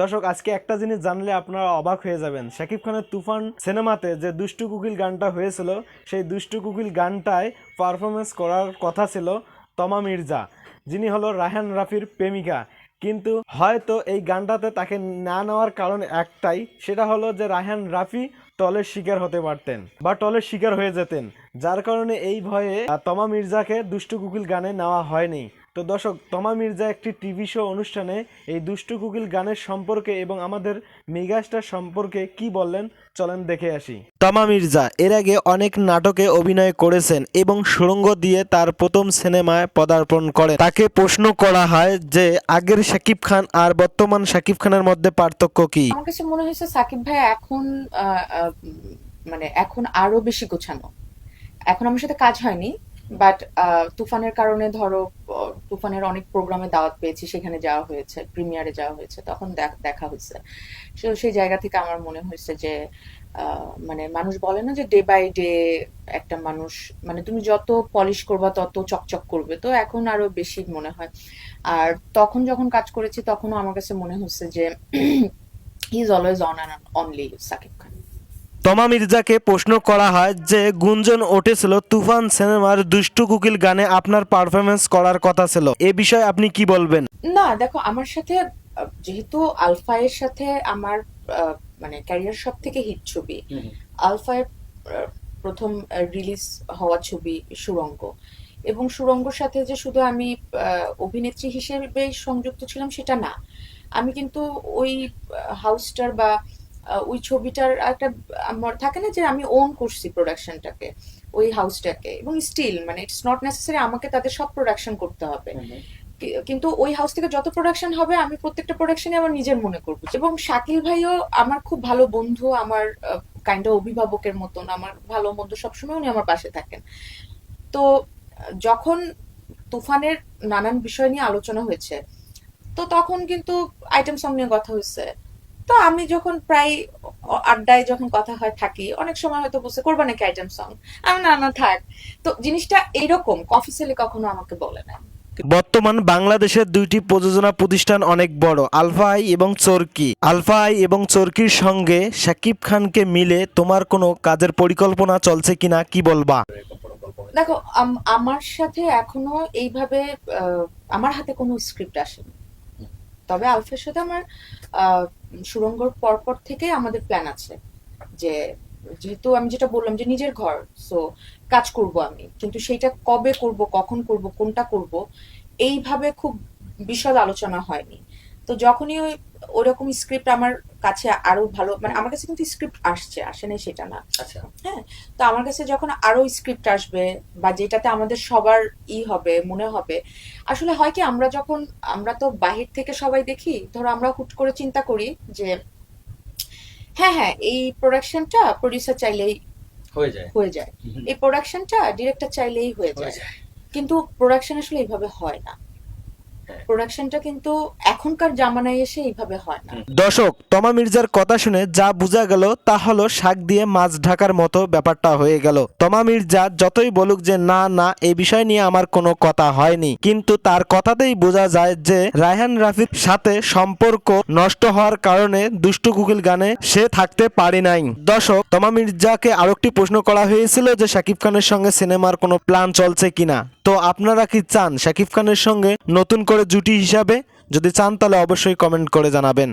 দর্শক, আজকে একটা জিনিস জানলে আপনারা অবাক হয়ে যাবেন। শাকিব খানের তুফান সিনেমাতে যে দুষ্টু কুকিল গানটা হয়েছিল, সেই দুষ্টু কুকিল গানটায় পারফরমেন্স করার কথা ছিল তমা মির্জা, যিনি হলো রায়হান রাফির প্রেমিকা। কিন্তু হয়তো এই গানটাতে তাকে না নেওয়ার কারণ একটাই, সেটা হলো যে রায়হান রাফি টলের শিকার হতে পারতেন বা টলের শিকার হয়ে যেতেন। যার কারণে এই ভয়ে তমা মির্জাকে দুষ্টু কুকিল গানে নেওয়া হয়নি। তো দর্শক তমা মির্জা একটি টিভি শো অনুষ্ঠানে এই দুষ্টু কুকিল গানের সম্পর্কে এবং আমাদের মেগাস্টার সম্পর্কে কি বললেন চলেন দেখে আসি। তমা মির্জা এর আগে অনেক নাটকে অভিনয় করেছেন এবং সুরঙ্গ দিয়ে তার প্রথম সিনেমায় পদার্পণ করেন। তাকে প্রশ্ন করা হয় যে আগের শাকিব খান আর বর্তমান শাকিব খানের মধ্যে পার্থক্য কি? আমার কাছে মনে হয়েছে সাকিব ভাই এখন মানে এখন আরও বেশি গোছানো। এখন আমার সাথে কাজ হয়নি বাট তুফানের কারণে ধরো তুফানের অনেক প্রোগ্রামে দাওয়াত পেয়েছি সেখানে যাওয়া হয়েছে প্রিমিয়ারে যাওয়া হয়েছে তখন দেখা হয়েছে। So, সেই জায়গা থেকে আমার মনে হয়েছে যে মানে মানুষ বলে না যে ডে বাই ডে একটা মানুষ মানে তুমি যত পলিশ করবা তত চকচক করবে। তো এখন আরও বেশি মনে হয়। আর তখন যখন কাজ করেছি তখনও আমার কাছে মনে হচ্ছে যে he is always on and only Shakib Khan. Toma মির্জাকে প্রশ্ন করা হয় যে গুঞ্জন উঠেছিল তুফান সিনেমার দুষ্টু কুকিল গানে আপনার পারফরমেন্স করার কথা ছিল। এ বিষয়ে আপনি কি বলবেন? না দেখো আমার সাথে যেহেতু আলফা এর সাথে আমার মানে ক্যারিয়ার সব থেকে হিট ছবি আলফা এর প্রথম রিলিজ হওয়া ছবি সুরঙ্গ। এবং সুরঙ্গর সাথে যে শুধু আমি অভিনেত্রী হিসেবে সংযুক্ত ছিলাম সেটা না। আমি কিন্তু ওই হাউসটার বা ওই ছবিটার একটা আমার থাকে না যে আমি ওন করছি প্রোডাকশনটাকে ওই হাউসটাকে এবং স্টিল মানে ইটস নট নেসেসারি আমাকে তাদের সব প্রোডাকশন করতে হবে। কিন্তু ওই হাউস থেকে যত প্রোডাকশন হবে আমি প্রত্যেকটা প্রোডাকশনে আমার নিজের মনে করব। এবং শাকিল ভাইও আমার খুব ভালো বন্ধু আমার কাইন্ড অভিভাবকের মতন আমার ভালো মন্দ সবসময় উনি আমার পাশে থাকেন। তো যখন তুফানের নানান বিষয় নিয়ে আলোচনা হয়েছে তো তখন কিন্তু আইটেম সং নিয়ে কথা হয়েছে। তো আমি যখন প্রায় আড্ডায় যখন কথা হয় থাকি অনেক সময় হয়তো বসে করবা নাকি আইটেম সং? আমি না না থাক। তো জিনিসটা এইরকম অফিসিয়ালি কখনো আমাকে বলে না। বর্তমান বাংলাদেশের দুইটি প্রযোজনা প্রতিষ্ঠান অনেক বড় আলফা আই এবং চরকি। আলফা আই এবং চরকির সঙ্গে শাকিব খানকে মিলে তোমার কোনো কাজের পরিকল্পনা চলছে কিনা কি বলবা? দেখো আম- আমার সাথে এখনও এইভাবে আমার হাতে কোনো স্ক্রিপ্ট আসেনি। তবে আলফের সাথে আমার সুরঙ্গর পরপর থেকে আমাদের প্ল্যান আছে। যে যেহেতু আমি যেটা বললাম যে নিজের ঘর সো কাজ করব আমি। কিন্তু সেইটা কবে করব, কখন করব, কোনটা করব, এইভাবে খুব বিশদ আলোচনা হয়নি। তো যখনই ওই ওরকম স্ক্রিপ্ট আমার কাছে আরও ভালো মানে আমার কাছে কিন্তু স্ক্রিপ্ট আসছে আসে নাই সেটা না। আচ্ছা। হ্যাঁ তো আমার কাছে যখন আরও স্ক্রিপ্ট আসবে বা যেটাতে আমাদের সবার ই হবে মনে হবে আসলে হয় কি আমরা যখন আমরা তো বাহির থেকে সবাই দেখি ধরো আমরা হুট করে চিন্তা করি যে হ্যাঁ হ্যাঁ এই প্রোডাকশনটা প্রডিউসার চাইলেই হয়ে যায়। হয়ে যায়। এই প্রোডাকশনটা ডিরেক্টর চাইলেই হয়ে যায়। কিন্তু প্রোডাকশন আসলে এইভাবে হয় না। প্রোডাকশনটা কিন্তু এখনকার জামানায় এসে এইভাবে হয় না। দর্শক, তমা মির্জার কথা শুনে যা বোঝা গেল তা হলো শাক দিয়ে মাছ ঢাকার মতো ব্যাপারটা হয়ে গেল। তমা মির্জা যতই বলুক যে, না না এই বিষয় নিয়ে আমার কোনো কথা হয়নি। কিন্তু তার কথাতেই বোঝা যায় যে, রায়হান রাফির সাথে সম্পর্ক নষ্ট হওয়ার কারণে দুষ্টু কুকিল গানে সে থাকতে পারে নাই। দর্শক, তমা মির্জাকে আরও আরেকটি প্রশ্ন করা হয়েছিল যে, শাকিব খানের সঙ্গে সিনেমার কোনো প্ল্যান চলছে কিনা? তো আপনারা কি চান শাকিব খানের সঙ্গে নতুন করে জুটি হিসাবে যদি চান তাহলে অবশ্যই কমেন্ট করে জানাবেন।